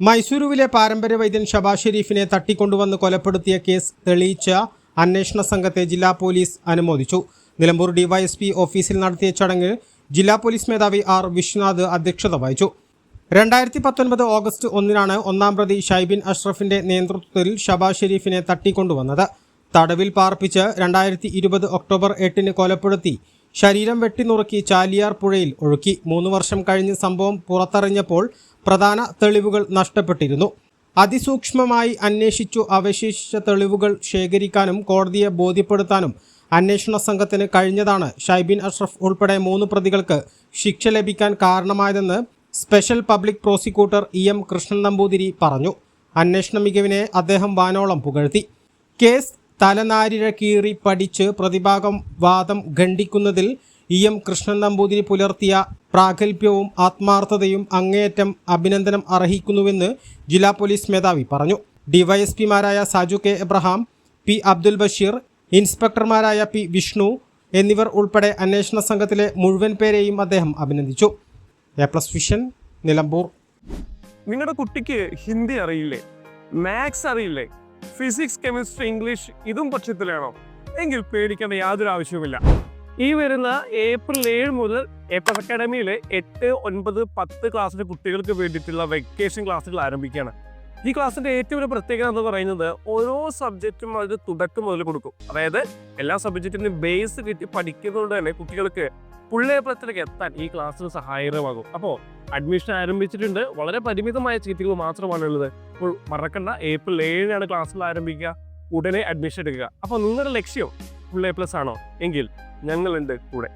മൈസൂരുവിലെ പാരമ്പര്യ വൈദ്യൻ ഷബാസ് ഷെരീഫിനെ തട്ടിക്കൊണ്ടുവന്ന് കൊലപ്പെടുത്തിയ കേസ് തെളിയിച്ച അന്വേഷണ സംഘത്തെ ജില്ലാ പോലീസ് അനുമോദിച്ചു. നിലമ്പൂർ ഡിവൈഎസ്പി ഓഫീസിൽ നടത്തിയ ചടങ്ങിൽ ജില്ലാ പോലീസ് മേധാവി ആർ വിശ്വനാഥ് അധ്യക്ഷത വഹിച്ചു. രണ്ടായിരത്തി പത്തൊൻപത് ഓഗസ്റ്റ് ഒന്നിനാണ് ഒന്നാം പ്രതി ഷൈബിൻ അഷ്റഫിന്റെ നേതൃത്വത്തിൽ ഷബാസ് ഷെരീഫിനെ തട്ടിക്കൊണ്ടുവന്നത്. തടവിൽ പാർപ്പിച്ച് രണ്ടായിരത്തി ഇരുപത് ഒക്ടോബർ എട്ടിന് കൊലപ്പെടുത്തി ശരീരം വെട്ടിനുറുക്കി ചാലിയാർ പുഴയിൽ ഒഴുക്കി മൂന്ന് വർഷം കഴിഞ്ഞ് സംഭവം പുറത്തറിഞ്ഞപ്പോൾ പ്രധാന തെളിവുകൾ നഷ്ടപ്പെട്ടിരുന്നു. അതിസൂക്ഷ്മമായി അന്വേഷിച്ചു അവശേഷിച്ച തെളിവുകൾ ശേഖരിക്കാനും കോടതിയെ ബോധ്യപ്പെടുത്താനും അന്വേഷണ സംഘത്തിന് കഴിഞ്ഞതാണ്. ഷൈബിൻ അഷ്റഫ് ഉൾപ്പെടെ മൂന്ന് പ്രതികൾക്ക് ശിക്ഷ ലഭിക്കാൻ കാരണമായതെന്ന് special public prosecutor E M Krishnan Namboothiri പറഞ്ഞു. അന്വേഷണ മികവിനെ അദ്ദേഹം വാനോളം പുകഴ്ത്തി. കേസ് തലനാരിഴ കീറി പഠിച്ച് പ്രതിഭാഗം വാദം ഖണ്ഡിക്കുന്നതിൽ ഇ എം കൃഷ്ണൻ നമ്പൂതിരി പുലർത്തിയ പ്രാഗൽഭ്യവും ആത്മാർത്ഥതയും അങ്ങേയറ്റം അഭിനന്ദനം അർഹിക്കുന്നുവെന്ന് ജില്ലാ പോലീസ് മേധാവി പറഞ്ഞു. ഡിവൈഎസ്പിമാരായ Saju K Abraham P Abdul Basheer ഇൻസ്പെക്ടർമാരായ പി വിഷ്ണു എന്നിവർ ഉൾപ്പെടെ അന്വേഷണ സംഘത്തിലെ മുഴുവൻ പേരെയും അദ്ദേഹം അഭിനന്ദിച്ചു. A plus vision Nilambur. നിങ്ങളുടെ കുട്ടിക്ക് ഹിന്ദി അറിയില്ലേ? മാത്സ് അറിയില്ലേ? ഫിസിക്സ് കെമിസ്ട്രി ഇംഗ്ലീഷ് ഇതും പക്ഷത്തിലാണോ എങ്കിൽ പേടിക്കേണ്ട യാതൊരു ആവശ്യവുമില്ല. ഈ വരുന്ന ഏപ്രിൽ ഏഴ് മുതൽ എ പ്ലസ് അക്കാഡമിയിലെ എട്ട് ഒൻപത് പത്ത് ക്ലാസ്സിലെ കുട്ടികൾക്ക് വേണ്ടിയിട്ടുള്ള വെക്കേഷൻ ക്ലാസ്സുകൾ ആരംഭിക്കുകയാണ്. ഈ ക്ലാസ്സിന്റെ ഏറ്റവും ഒരു പ്രത്യേകത എന്ന് പറയുന്നത് ഓരോ സബ്ജക്റ്റും അതിന് തുടക്കം മുതൽ കൊടുക്കും. അതായത് എല്ലാ സബ്ജക്റ്റിനും ബേസ് കിട്ടി പഠിക്കുന്നതുകൊണ്ട് തന്നെ കുട്ടികൾക്ക് പുള്ളേപ്പത്തിലേക്ക് എത്താൻ ഈ ക്ലാസ്സിന് സഹായകരമാകും. അപ്പോൾ അഡ്മിഷൻ ആരംഭിച്ചിട്ടുണ്ട്. വളരെ പരിമിതമായ സീറ്റുകൾ മാത്രമാണ് ഉള്ളത് അപ്പോൾ മറക്കണ്ട. ഏപ്രിൽ ഏഴിനാണ് ക്ലാസ്സുകൾ ആരംഭിക്കുക. ഉടനെ അഡ്മിഷൻ എടുക്കുക. അപ്പോൾ നിങ്ങളുടെ ലക്ഷ്യം ഫുൾ എ പ്ലസ് ആണോ? എങ്കിൽ ഞങ്ങളുണ്ട് കൂടെ.